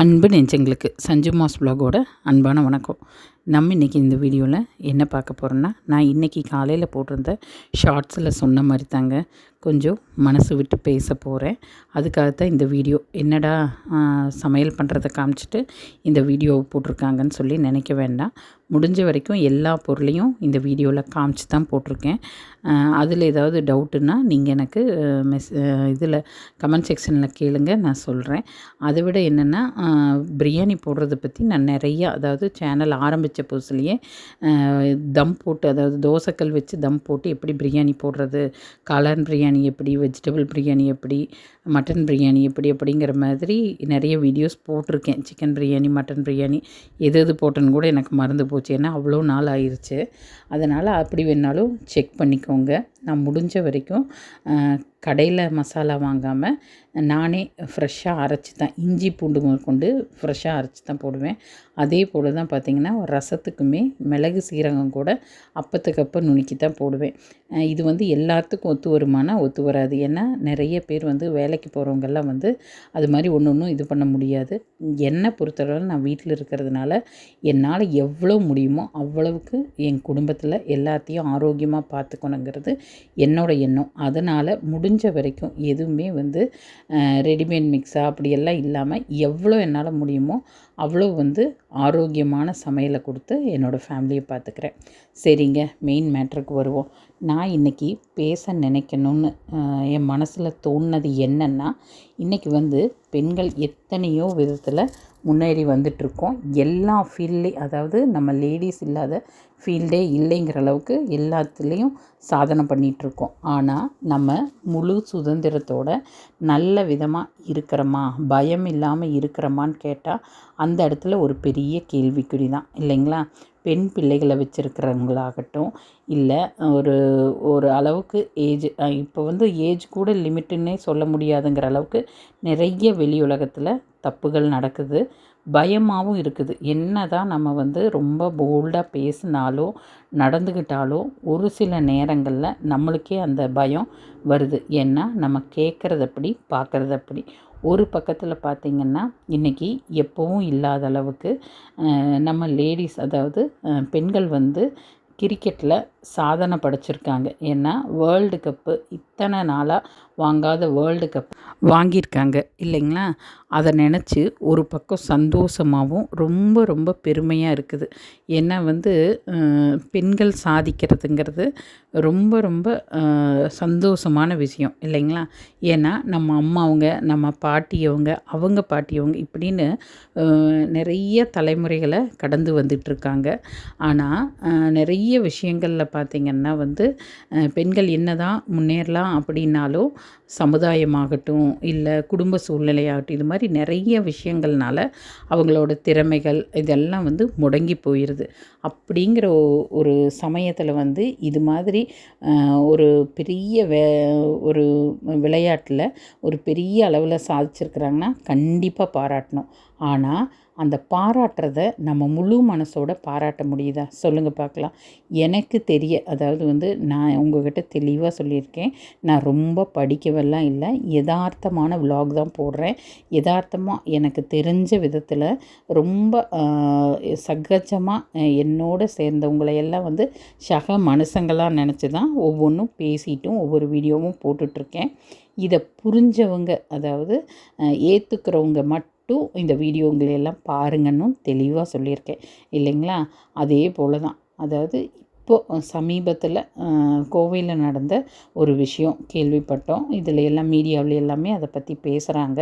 அன்பு நெஞ்சங்களுக்கு சஞ்சு மாஸ் ப்ளாகோட அன்பான வணக்கம். நம்ம இன்றைக்கி இந்த வீடியோவில் என்ன பார்க்க போகிறோன்னா நான் இன்றைக்கி காலையில் போட்டிருந்த ஷார்ட்ஸில் சொன்ன மாதிரி தாங்க கொஞ்சம் மனசு விட்டு பேச போகிறேன் அதுக்காகத்தான் இந்த வீடியோ என்னடா சமையல் பண்ணுறதை காமிச்சிட்டு இந்த வீடியோ போட்டிருக்காங்கன்னு சொல்லி நினைக்க வேண்டாம். முடிஞ்ச வரைக்கும் எல்லா பொருளையும் இந்த வீடியோவில் காமிச்சு தான் போட்டிருக்கேன் அதில் ஏதாவது டவுட்டுன்னா நீங்கள் எனக்கு மெஸ் இதில் கமெண்ட் செக்ஷனில் கேளுங்க நான் சொல்கிறேன் அதை விட என்னென்னா பிரியாணி போடுறத பற்றி நான் நிறையா அதாவது சேனல் ஆரம்பித்து புதுசுலேயே தம் போட்டு அதாவது தோசைக்கல் வச்சு தம் போட்டு எப்படி பிரியாணி போடுறது காளான் பிரியாணி எப்படி வெஜிடபிள் பிரியாணி எப்படி மட்டன் பிரியாணி எப்படி அப்படிங்கிற மாதிரி நிறைய வீடியோஸ் போட்டிருக்கேன். சிக்கன் பிரியாணி மட்டன் பிரியாணி எது எது போட்டேன்னு கூட எனக்கு மறந்து போச்சு. ஏன்னா அவ்வளோ நாள் ஆயிடுச்சு அதனால் அப்படி வேணாலும் செக் பண்ணிக்கோங்க. நான் முடிஞ்ச வரைக்கும் கடையில் மசாலா வாங்காமல் நானே ஃப்ரெஷ்ஷாக அரைச்சி தான் இஞ்சி பூண்டு முதல் கொண்டு ஃப்ரெஷ்ஷாக அரைச்சி தான் போடுவேன். அதே போல் தான் பார்த்திங்கன்னா ரசத்துக்குமே மிளகு சீரகம் கூட அப்பத்துக்கு அப்போ நுணுக்கி தான் போடுவேன் இது வந்து எல்லாத்துக்கும் ஒத்து வருமானா ஒத்து வராது. ஏன்னா நிறைய பேர் வந்து வேலைக்கு போகிறவங்கெல்லாம் வந்து அது மாதிரி ஒன்று ஒன்றும் இது பண்ண முடியாது. என்னை பொறுத்தளவு நான் வீட்டில் இருக்கிறதுனால என்னால் எவ்வளோ முடியுமோ அவ்வளவுக்கு என் குடும்பத்தில் எல்லாத்தையும் ஆரோக்கியமாக பார்த்துக்கணுங்கிறது என்னோடய எண்ணம். அதனால் முடிஞ்ச முடிஞ்ச வரைக்கும் எதுவுமே வந்து ரெடிமேட் மிக்ஸா அப்படியெல்லாம் இல்லாமல் எவ்வளோ என்னால் முடியுமோ அவ்வளோ வந்து ஆரோக்கியமான சமையலை கொடுத்து என்னோடய ஃபேமிலியை பார்த்துக்கிறேன் சரிங்க மெயின் மேட்ருக்கு வருவோம். நான் இன்றைக்கி பேச நினைக்கணும்னு என் மனசில் தோணுனது என்னென்னா இன்றைக்கி வந்து பெண்கள் எத்தனையோ விதத்தில் முன்னேறி வந்துட்ருக்கோம். எல்லா ஃபீல்ட்லேயும் அதாவது நம்ம லேடிஸ் இல்லாத ஃபீல்டே இல்லைங்கிற அளவுக்கு எல்லாத்துலேயும் சாதனை பண்ணிகிட்ருக்கோம் ஆனால் நம்ம முழு சுதந்திரத்தோட நல்ல விதமாக இருக்கிறோமா? பயம் இல்லாமல் இருக்கிறோமான்னு கேட்டால் அந்த இடத்துல ஒரு பெரிய கேள்விக்குறி தான் இல்லைங்களா? பெண் பிள்ளைகளை வச்சுருக்கிறவங்களாகட்டும் இல்லை ஒரு ஒரு அளவுக்கு ஏஜ் இப்போ வந்து ஏஜ் கூட லிமிட்டுன்னே சொல்ல முடியாதுங்கிற அளவுக்கு நிறைய வெளி உலகத்தில் தப்புகள் நடக்குது. பயமாகவும் இருக்குது. என்ன தான் நம்ம வந்து ரொம்ப போல்டாக பேசினாலோ நடந்துக்கிட்டாலோ ஒரு சில நேரங்களில் நம்மளுக்கே அந்த பயம் வருது. ஏன்னா நம்ம கேட்குறது அப்படி பார்க்குறது அப்படி ஒரு பக்கத்தில் பார்த்திங்கன்னா இன்றைக்கி எப்போவும் இல்லாத அளவுக்கு நம்ம லேடிஸ் அதாவது பெண்கள் வந்து கிரிக்கெட்டில் சாதனை படைச்சிருக்காங்க. ஏன்னா வேர்ல்டு கப்பு இத்தனை நாளாக வாங்காத வேர்ல்டு கப் வாங்கியிருக்காங்க. இல்லைங்களா? அதை நினச்சி ஒரு பக்கம் சந்தோஷமாகவும் ரொம்ப ரொம்ப பெருமையாக இருக்குது. ஏன்னா வந்து பெண்கள் சாதிக்கிறதுங்கிறது ரொம்ப ரொம்ப சந்தோஷமான விஷயம். இல்லைங்களா? ஏன்னா நம்ம அம்மாவங்க நம்ம பாட்டியவங்க அவங்க பாட்டியவங்க இப்படின்னு நிறைய தலைமுறைகளை கடந்து வந்துட்டுருக்காங்க. ஆனால் நிறைய விஷயங்களில் பார்த்திங்கன்னா வந்து பெண்கள் என்ன தான் முன்னேறலாம் அப்படின்னாலும் சமுதாயமாகட்டும் இல்லை குடும்ப சூழ்நிலையாகட்டும் இது மாதிரி நிறைய விஷயங்கள்னால அவங்களோட திறமைகள் இதெல்லாம் வந்து முடங்கி போயிடுது அப்படிங்கிற ஒரு சமயத்தில் வந்து இது மாதிரி ஒரு பெரிய வே ஒரு விளையாட்டில் ஒரு பெரிய அளவில் சாதிச்சிருக்கிறாங்கன்னா கண்டிப்பாக பாராட்டணும். ஆனால் அந்த பாராட்டுறத நம்ம முழு மனசோட பாராட்ட முடியுதா? சொல்லுங்கள் பார்க்கலாம். எனக்கு தெரிய அதாவது வந்து நான் உங்ககிட்ட தெளிவாக சொல்லியிருக்கேன். நான் ரொம்ப படிக்கவெல்லாம் இல்லை. யதார்த்தமான விலாக் தான் போடுறேன். யதார்த்தமாக எனக்கு தெரிஞ்ச விதத்தில் ரொம்ப சகஜமாக என்னோட சேர்ந்தவங்களை எல்லாம் வந்து சக மனுஷங்களாக நினச்சி தான் ஒவ்வொன்றும் பேசிட்டும் ஒவ்வொரு வீடியோவும் போட்டுட்ருக்கேன். இதை புரிஞ்சவங்க அதாவது ஏற்றுக்கிறவங்க மட்டும் இந்த வீடியோங்களை எல்லாம் பாருங்கன்னு தெளிவாக சொல்லியிருக்கேன். இல்லைங்களா? அதே போல் தான் அதாவது இப்போ சமீபத்தில் கோவையில் நடந்த ஒரு விஷயம் கேள்விப்பட்டோம். இதில் எல்லாம் மீடியாவில் எல்லாமே அதை பற்றி பேசுகிறாங்க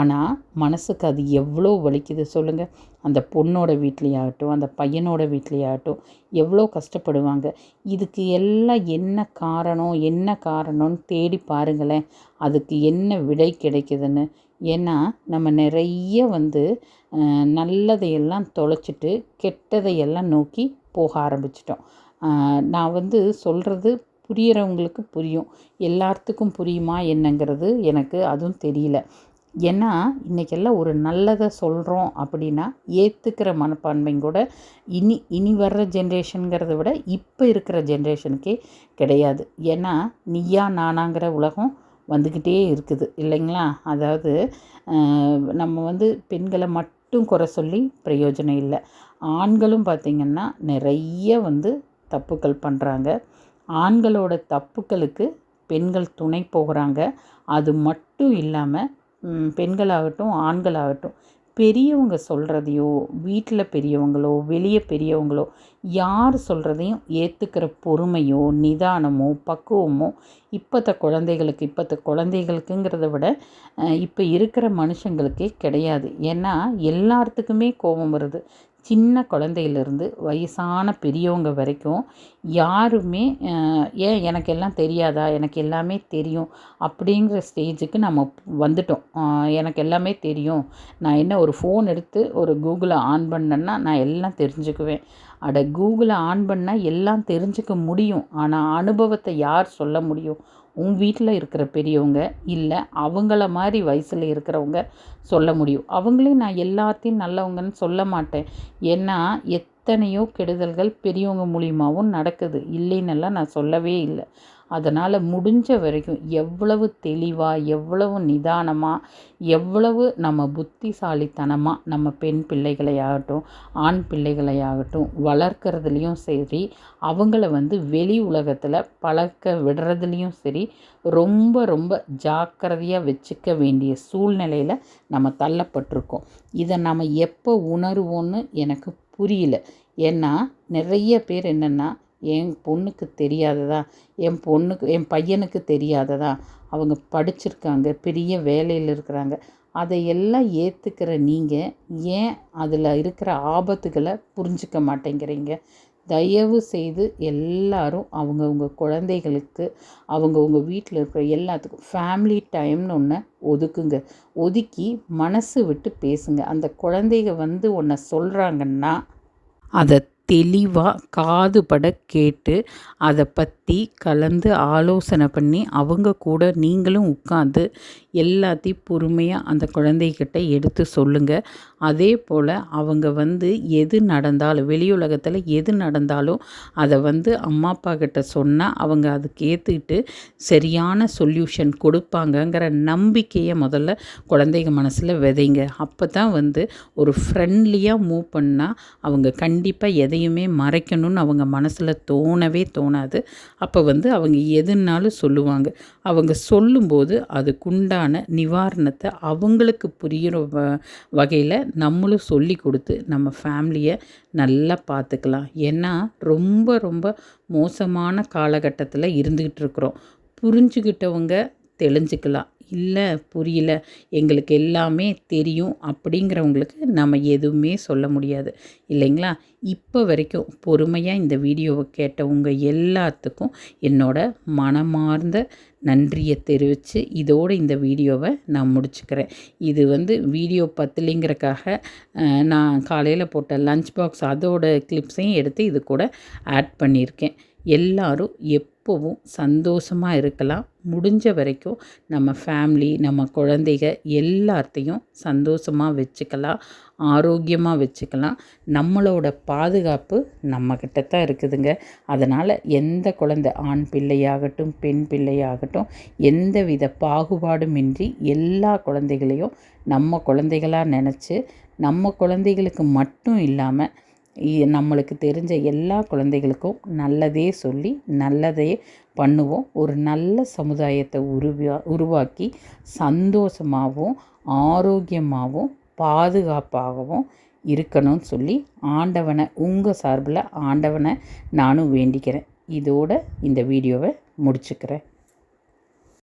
ஆனால் மனசுக்கு அது எவ்வளோ வலிக்குது சொல்லுங்கள் அந்த பொண்ணோட வீட்லேயாகட்டும் அந்த பையனோட வீட்லேயாகட்டும் எவ்வளோ கஷ்டப்படுவாங்க. இதுக்கு எல்லாம் என்ன காரணம் என்ன காரணம்னு தேடி பாருங்களேன். அதுக்கு என்ன விடை கிடைக்குதுன்னு ஏன்னா நம்ம நிறைய வந்து நல்லதையெல்லாம் தொலைச்சிட்டு கெட்டதையெல்லாம் நோக்கி போக ஆரம்பிச்சிட்டோம். நான் வந்து சொல்கிறது புரியறவங்களுக்கு புரியும். எல்லாத்துக்கும் புரியுமா என்னங்கிறது எனக்கு அதுவும் தெரியல. ஏன்னா இன்றைக்கெல்லாம் ஒரு நல்லதை சொல்கிறோம் அப்படின்னா ஏற்றுக்கிற மனப்பான்மை கூட இனி இனி வர்ற ஜென்ரேஷனுங்கிறத விட இப்போ இருக்கிற ஜென்ரேஷனுக்கே கிடையாது. ஏன்னா நீயா நானாங்கிற உலகம் வந்துக்கிட்டே இருக்குது இல்லைங்களா? அதாவது நம்ம வந்து பெண்களை மட்டும் குறை சொல்லி பிரயோஜனம் இல்லை. ஆண்களும் பார்த்திங்கன்னா நிறைய வந்து தப்புக்கள் பண்ணுறாங்க ஆண்களோட தப்புக்களுக்கு பெண்கள் துணை போகிறாங்க. அது மட்டும் இல்லாமல் பெண்களாகட்டும் ஆண்களாகட்டும் பெரியவங்க சொல்கிறதையோ வீட்டில் பெரியவங்களோ வெளியே பெரியவங்களோ யார் சொல்கிறதையும் ஏற்றுக்கிற பொறுமையோ நிதானமோ பக்குவமோ இப்போத்த குழந்தைகளுக்கு இப்போத்த குழந்தைகளுக்குங்கிறத விட இப்போ இருக்கிற மனுஷங்களுக்கே கிடையாது. ஏன்னா எல்லாத்துக்குமே கோபம் வருது. சின்ன குழந்தையிலேருந்து வயசான பெரியவங்க வரைக்கும் யாருமே ஏன் எனக்கு எல்லாம் தெரியாதா? எனக்கு எல்லாமே தெரியும் அப்படிங்கிற ஸ்டேஜுக்கு நம்ம வந்துட்டோம். எனக்கு எல்லாமே தெரியும். நான் என்ன ஒரு ஃபோன் எடுத்து ஒரு கூகுளை ஆன் பண்ணேன்னா நான் எல்லாம் தெரிஞ்சுக்குவேன். அட கூகுளை ஆன் பண்ணால் எல்லாம் தெரிஞ்சுக்க முடியும். ஆனால் அனுபவத்தை யார் சொல்ல முடியும்? உன் வீட்டில் இருக்கிற பெரியவங்க இல்லை அவங்கள மாதிரி வயசில் இருக்கிறவங்க சொல்ல முடியும். அவங்களே நான் எல்லாத்தையும் நல்லவங்கன்னு சொல்ல மாட்டேன். ஏன்னா எத்தனையோ கெடுதல்கள் பெரியவங்க மூலியமாகவும் நடக்குது. இல்லைன்னெல்லாம் நான் சொல்லவே இல்லை. அதனால் முடிஞ்ச வரைக்கும் எவ்வளவு தெளிவாக எவ்வளவு நிதானமாக எவ்வளவு நம்ம புத்திசாலித்தனமாக நம்ம பெண் பிள்ளைகளையாகட்டும் ஆண் பிள்ளைகளையாகட்டும் வளர்க்குறதுலேயும் சரி அவங்கள வந்து வெளி உலகத்தில் பழக்க விடுறதுலேயும் சரி ரொம்ப ரொம்ப ஜாக்கிரதையாக வச்சுக்க வேண்டிய சூழ்நிலையில் நம்ம தள்ளப்பட்டிருக்கோம். இதை நம்ம எப்போ உணருவோன்னு எனக்கு புரியல. ஏன்னா நிறைய பேர் என்னென்னா என் பொண்ணுக்கு தெரியாததா? என் பொண்ணுக்கு என் பையனுக்கு தெரியாததா? அவங்க படிச்சிருக்காங்க பெரிய வேலையில் இருக்கிறாங்க. அதையெல்லாம் ஏற்றுக்கிற நீங்கள் ஏன் அதில் இருக்கிற ஆபத்துகளை புரிஞ்சிக்க மாட்டேங்கிறீங்க? தயவு செய்து எல்லாரும் அவங்கவுங்க குழந்தைகளுக்கு அவங்கவுங்க வீட்டில் இருக்கிற எல்லாத்துக்கும் ஃபேமிலி டைம்னு ஒன்று ஒதுக்குங்க. ஒதுக்கி மனசு விட்டு பேசுங்க. அந்த குழந்தைங்க வந்து ஒன்றை சொல்கிறாங்கன்னா அதை தெளிவாக காதுபட கேட்டு அதை பற்றி கலந்து ஆலோசனை பண்ணி அவங்க கூட நீங்களும் உட்காந்து எல்லாத்தையும் பொறுமையாக அந்த குழந்தைகிட்ட எடுத்து சொல்லுங்கள் அதே போல் அவங்க வந்து எது நடந்தாலும் வெளி உலகத்தில் எது நடந்தாலும் அதை வந்து அம்மா அப்பா கிட்ட சொன்னால் அவங்க அதுக்கு ஏற்றுக்கிட்டு சரியான சொல்யூஷன் கொடுப்பாங்கங்கிற நம்பிக்கையை முதல்ல குழந்தைங்க மனசில் விதைங்க. அப்போ தான் வந்து ஒரு ஃப்ரெண்ட்லியாக மூவ் பண்ணால் அவங்க கண்டிப்பாக எதையுமே மறைக்கணும்னு அவங்க மனசில் தோணவே தோணாது. அப்போ வந்து அவங்க எதுனாலும் சொல்லுவாங்க. அவங்க சொல்லும்போது அதுக்குண்டான நிவாரணத்தை அவங்களுக்கு புரிகிற வ வகையில் நம்மளும் சொல்லி கொடுத்து நம்ம ஃபேமிலியை நல்லா பார்த்துக்கலாம் ஏன்னா ரொம்ப ரொம்ப மோசமான காலகட்டத்தில் இருந்துக்கிட்டு இருக்கிறோம். புரிஞ்சுக்கிட்டவங்க தெளிஞ்சுக்கலாம். இல்லை புரியல. எங்களுக்கு எல்லாமே தெரியும் அப்படிங்கிறவங்களுக்கு நம்ம எதுவுமே சொல்ல முடியாது. இல்லைங்களா? இப்போ வரைக்கும் பொறுமையாக இந்த வீடியோவை கேட்டவங்க எல்லாத்துக்கும் என்னோட மனமார்ந்த நன்றியை தெரிவித்து இதோடு இந்த வீடியோவை நான் முடிச்சுக்கிறேன். இது வந்து வீடியோ பத்துலிங்கிறக்காக நான் காலையில் போட்ட லஞ்ச் பாக்ஸ் அதோட கிளிப்ஸையும் எடுத்து இது கூட ஆட் பண்ணியிருக்கேன். எல்லாரும் எப்போவும் சந்தோஷமாக இருக்கலாம். முடிஞ்ச வரைக்கும் நம்ம ஃபேமிலி நம்ம குழந்தைக எல்லாத்தையும் சந்தோஷமாக வச்சுக்கலாம் ஆரோக்கியமாக வச்சுக்கலாம். நம்மளோட பாதுகாப்பு நம்மக்கிட்ட தான் இருக்குதுங்க. அதனால் எந்த குழந்தை ஆண் பிள்ளையாகட்டும் பெண் பிள்ளையாகட்டும் எந்த வித பாகுபாடுமின்றி எல்லா குழந்தைகளையும் நம்ம குழந்தைகளாக நினச்சி நம்ம குழந்தைகளுக்கு மட்டும் இல்லாமல் நம்மளுக்கு தெரிஞ்ச எல்லா குழந்தைகளுக்கும் நல்லதே சொல்லி நல்லதே பண்ணுவோம். ஒரு நல்ல சமுதாயத்தை உருவா உருவாக்கி சந்தோஷமாகவும் ஆரோக்கியமாகவும் பாதுகாப்பாகவும் இருக்கணும்னு சொல்லி ஆண்டவனை உங்கள் சார்பில் ஆண்டவனை நானும் வேண்டிக்கிறேன். இதோட இந்த வீடியோவை முடிச்சுக்கிறேன்.